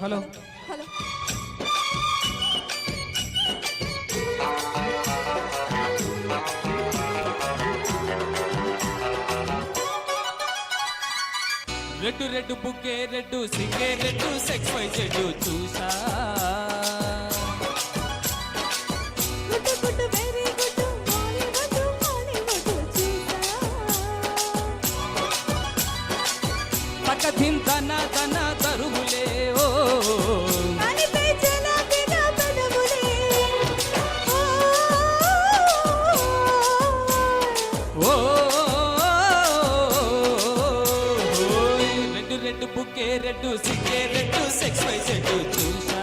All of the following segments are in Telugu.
హలో. హలో. రెడ్డు రెడ్డు బుక్కే రెడ్డు సింగే రెడ్డు సెక్స్ పై చెడ్డు చూసా. పక్క ధిన్ తన ధన రెడ్డు బుకే రెడ్డు సిక్కే రెడ్డు సెక్స్ వై సెడ్డు చూసా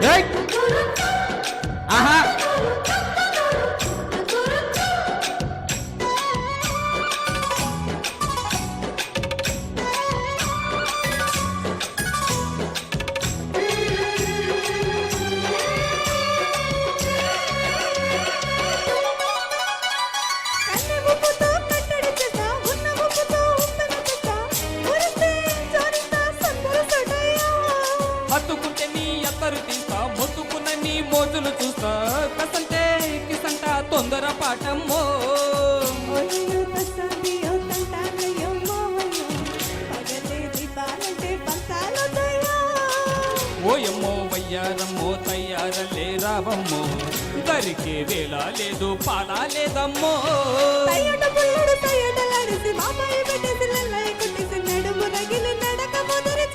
ஏய் ఎప్పుడు చూసా కసంటే కిసంట తొందర పాటమ్మో ఓయమ్మో వయ్యారమ్మో తయ్యారలే రావమ్మో. దరికే వేళ లేదు పాలా లేదమ్మో. నడుము నడక మొదరి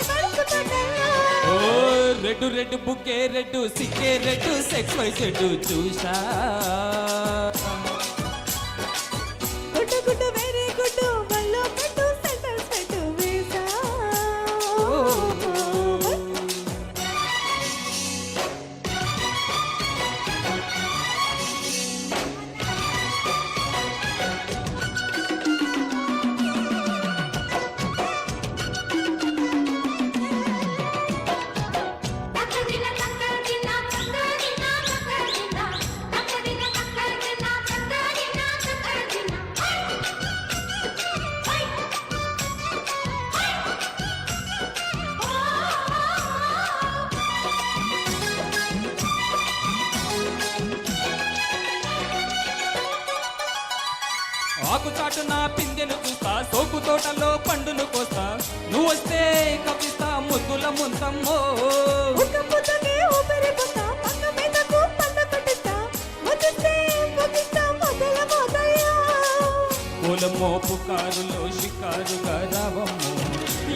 రెడ్డు రెడ్డు బుక్కే రెడ్డు సిక్కే రెడ్డు సెక్స్ వై చెడ్డు చూసా. ఆకు చాటున పిందెను చూస్తా సోపు తోటలో పండును కోస్తా. నువ్వు వస్తే కవిస్తా ముద్దుల ముంతమ్మో పూల మోపు షికారుగా రావమ్ము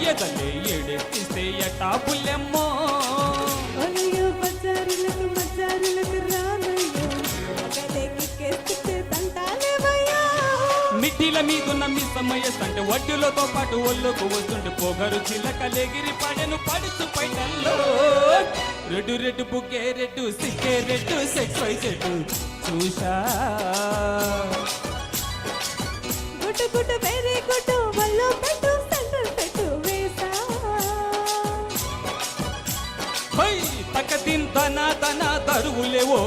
ఎదలే ఎడెత్తిస్తే ఎటా పుల్ల మిట్టిల మీదున్న సమయస్తంటే వడ్డీలతో పాటు ఒళ్ళుకు వస్తుంటే పొగరు చిలకలెగిరి పడెను పడుచు పైటల్లో. రెడ్డు రెడ్డు బుక్కే రెడ్డు సిక్కే రెడ్డు సెక్స్ వై చెట్టు చూసా గుడ్డు గుడ్డు వెరీ గుడ్డు వల్లో పెట్టు సెంటర్ పెట్టు వేసా. హై తక్క తిన్ తన తన తరువులేవో.